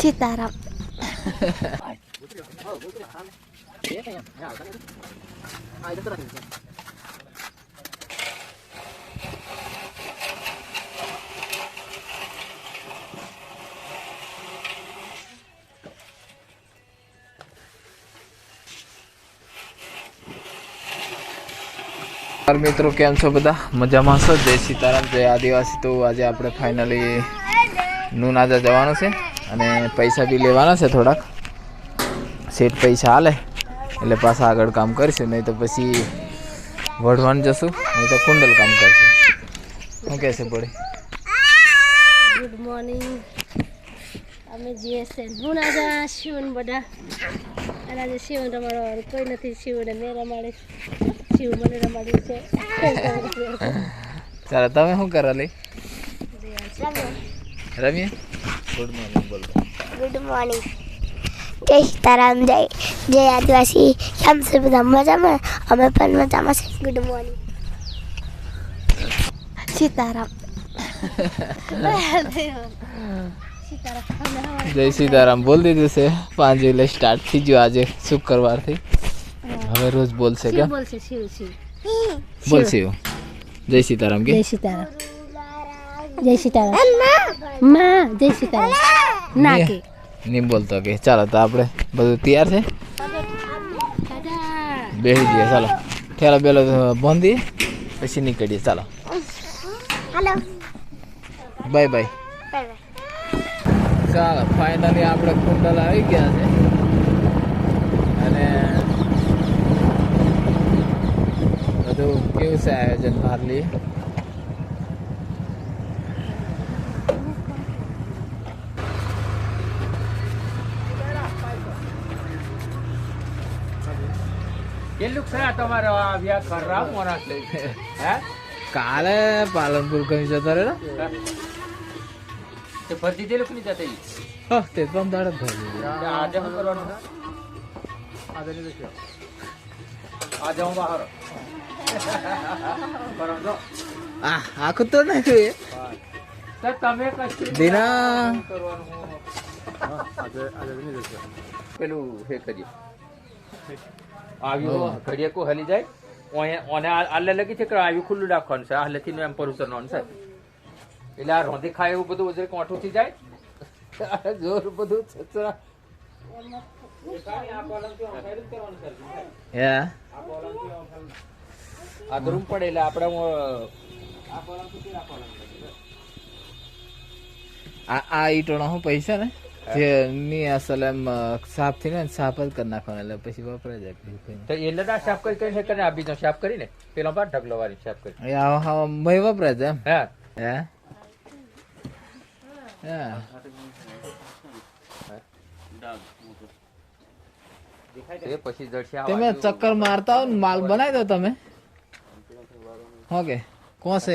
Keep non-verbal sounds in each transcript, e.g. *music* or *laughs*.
સીતારામ મિત્રો, કેમ છો બધા? મજામાં છો જય સીતારામ, જય આદિવાસી. તો આજે આપણે ફાઇનલી નુનાજા જવાનું છે. અને પૈસા બી લેવાના છે થોડાક. સેટ પૈસા હાલે એટલે પાછા આગળ કામ કરીશું નહીં તો પછી વઢવાણ જશું નહીં તો કુંડલ કામ કરશું. શું કહેશે પડી ગુડ મોર્નિંગ અમે જઈએ છે ગુનાજા શિવન બધા. અને આજે શિવન રમાડવાનું કોઈ નથી શિવને મેં રમાડે. શિવ મને રમાડ્યું છે. ચાલો તમે શું કરાલી લઈ રમીએ ગુડ મોર્નિંગ બોલો ગુડ મોર્નિંગ જય સીતારામ જય જય આદિવાસી કેમ છે બધા મજામાં અમે પણ મજામાં છે ગુડ મોર્નિંગ સીતારામ સીતારામ જય સીતારામ બોલ દીધું છે પાંચ એટલે સ્ટાર્ટ થઈ ગયું આજે શુક્રવારથી હવે રોજ બોલશે શિવ કેમ બોલશે શિવ શિવ બોલશે એવું જય સીતારામ કે જય સીતારામ જય સીતારામ. માં જય સીતારામ. ના કે નહીં બોલતો કે ચાલો તો આપણે બધું તૈયાર છે? બેસી જઈએ ચાલો. ઠેલા બેલો બાંધીએ પછી નીકળીએ ચાલો. હાલો. Bye bye. ચાલો ફાઇનલી આપણે કુંડલ આવી ગયા છે. અને બધું કેવું છે આયોજન બહાર કેટલું તમારે આ વ્યા ખરા મોરા હે? કાલે પાલનપુર કઈ જતા રે તે ભરતી તે લોકોની જતી હા તે દાડે જ ભરી દીધું. આજે કરવાનું આજે હું બહાર. જો. આ આખું તો નાખ્યું એ તમે કશું દિના. કરવાનું? પેલું હે કરીએ. આવ્યું ઘડીએ કો હલી જાય. ઓને આલે લગી છે કે આવ્યું ખુલ્લું રાખવાનું છે? આ લખીને એમ પર ઉતરવાનું છે. એટલે આ રોંધી ખાય એવું બધું વજરે કોઠું થી જાય જોર બધું છછરા. હે? આ ધરૂમ પડે એટલે આપણે આ આ ઈટોણા હું પૈસા ને? ની અસલ એમ સાફથી ને સાફ જ કરી નાખવાનો એટલે પછી વપરાય જાય. તો એટલે ના સાફ કરી કરીને કરીને આ બીજો સાફ કરીને? પેલો બાર ઢગલો વાળી સાફ કરી. આવા મય વપરાય છે એમ? હા. હે? હા? તમે ચક્કર મારતા હો ને માલ બનાવી દો તમે. ઓકે. કોણ છે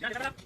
やり方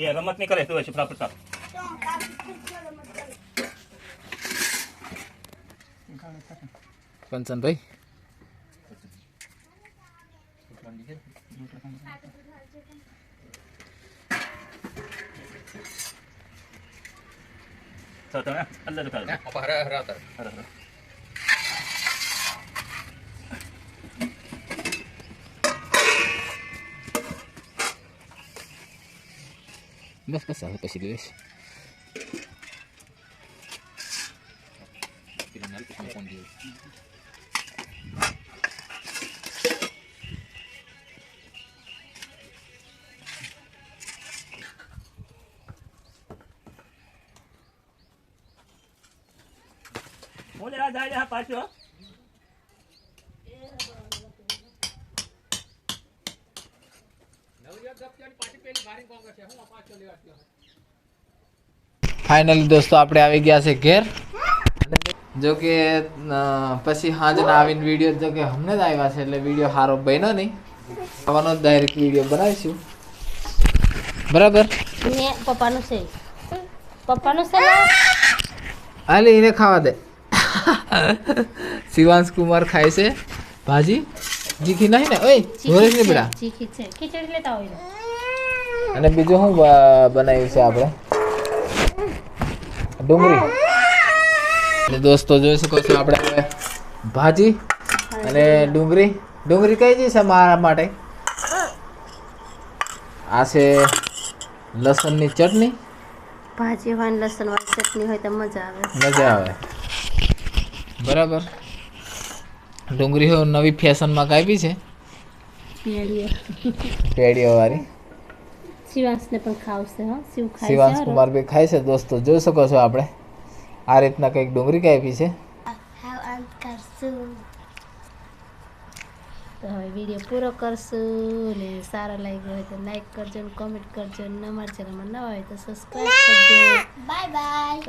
એ રમત નહીં કરે તું ફટાફટ કર કંચનભાઈ તો તમે અંદર કર દો. હરે હરે હરે હર હર. બસ બસ હવે પછી લઈશ હું જરા જાય જા ફાઇનલી દોસ્તો આપણે આવી ગયા છે ઘેર. જો કે પછી હાજના આવીને વીડિયો જો કે હમને જ આવ્યા છે એટલે વીડિયો સારો બન્યો નહીં. આવવાનો ડાયરેક્ટ વીડિયો બનાવીશું. બરાબર? પપ્પાનું છે પપ્પાનું છે ને? એને ખાવા દે. *laughs* શિવાંશ કુમાર ખાય છે. ભાજી? જીખી નહીં ને? ઓય ધોરેશ ને બેટા ચીખી છે. ખીચડી લેતા હોય અને બીજું શું બનાવ્યું છે આપણે? ડુંગળી. એટલે દોસ્તો જોઈ શકો છો આપણે હવે ભાજી અને ડુંગળી. ડુંગળી કઈ જી છે મારા માટે? આ છે લસણની ચટણી. ભાજી હોય લસણ વાળી ચટણી હોય તો મજા આવે. મજા આવે. બરાબર. ડુંગળી હવે નવી ફેશનમાં કાપી છે. પેડીઓ વાળી. શિવાંશને પણ ખાવશે હા. શિવ ખાય શિવાંશ કુમાર બી ખાય છે. દોસ્તો જોઈ શકો છો આપણે. આ રીતના કંઈક ડુંગળી કાપી છે. તો હવે વીડિયો પૂરો કરશું ને સારો લાગ્યો હોય તો લાઈક કરજો ને કોમેન્ટ કરજો ને અમારા ચેનલમાં નવા હોય તો સબસ્ક્રાઈબ કરજો. Bye bye